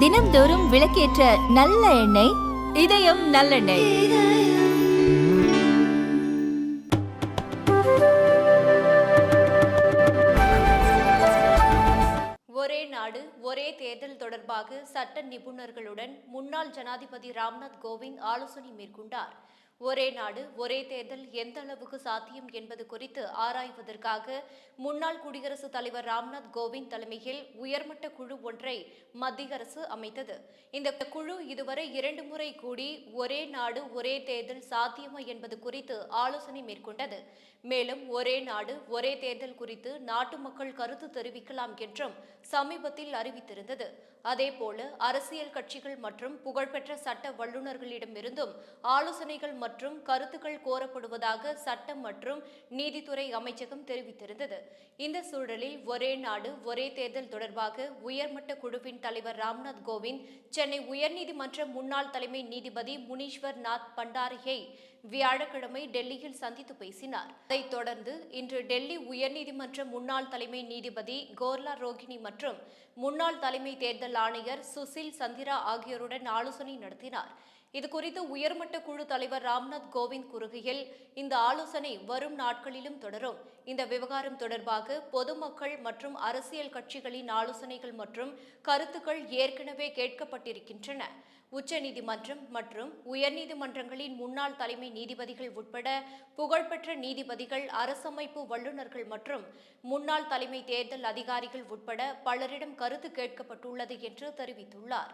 தினம்தோறும் விளக்கேற்ற நல்ல எண்ணெய் இதயம் நல்லெண்ணெய். ஒரே நாடு ஒரே தேர்தல் தொடர்பாக சட்ட நிபுணர்களுடன் முன்னாள் ஜனாதிபதி ராம்நாத் கோவிந்த் ஆலோசனை மேற்கொண்டார். ஒரே நாடு ஒரே தேர்தல் எந்த அளவுக்கு சாத்தியம் என்பது குறித்து ஆராய்வதற்காக முன்னாள் குடியரசுத் தலைவர் ராம்நாத் கோவிந்த் தலைமையில் உயர்மட்ட குழு ஒன்றை மத்திய அரசு அமைத்தது. இந்த குழு இதுவரை இரண்டு முறை கூடி ஒரே நாடு ஒரே தேர்தல் சாத்தியமா என்பது குறித்து ஆலோசனை மேற்கொண்டது. மேலும் ஒரே நாடு ஒரே தேர்தல் குறித்து நாட்டு மக்கள் கருத்து தெரிவிக்கலாம் என்றும் சமீபத்தில் அறிவித்திருந்தது. அதேபோல அரசியல் கட்சிகள் மற்றும் புகழ்பெற்ற சட்ட வல்லுநர்களிடமிருந்தும் ஆலோசனைகள் மற்றும் மற்றும் கருத்துக்கள் கோரப்படுவதாக சட்டம் மற்றும் நீதித்துறை அமைச்சகம் தெரிவித்திருந்தது. இந்த சூழலில் ஒரே நாடு ஒரே தேர்தல் தொடர்பாக உயர்மட்ட குழுவின் தலைவர் ராம்நாத் கோவிந்த் சென்னை உயர்நீதிமன்ற முன்னாள் தலைமை நீதிபதி முனீஸ்வர் நாத் பண்டாரியை வியாழக்கிழமை டெல்லியில் சந்தித்து பேசினார். அதைத் தொடர்ந்து இன்று டெல்லி உயர்நீதிமன்ற முன்னாள் தலைமை நீதிபதி கோர்லா ரோகிணி மற்றும் முன்னாள் தலைமை தேர்தல் ஆணையர் சுசில் சந்திரா ஆகியோருடன் ஆலோசனை நடத்தினார். இதுகுறித்து உயர்மட்ட குழு தலைவர் ராம்நாத் கோவிந்த் கூறுகையில் இந்த ஆலோசனை வரும் நாட்களிலும் தொடரும். இந்த விவகாரம் தொடர்பாக பொதுமக்கள் மற்றும் அரசியல் கட்சிகளின் ஆலோசனைகள் மற்றும் கருத்துக்கள் ஏற்கனவே கேட்கப்பட்டிருக்கின்றன. உச்சநீதிமன்றம் மற்றும் உயர்நீதிமன்றங்களின் முன்னாள் தலைமை நீதிபதிகள் உட்பட புகழ்பெற்ற நீதிபதிகள் அரசமைப்பு வல்லுநர்கள் மற்றும் முன்னாள் தலைமை தேர்தல் அதிகாரிகள் உட்பட பலரிடம் கருத்து கேட்கப்பட்டுள்ளது என்று தெரிவித்துள்ளார்.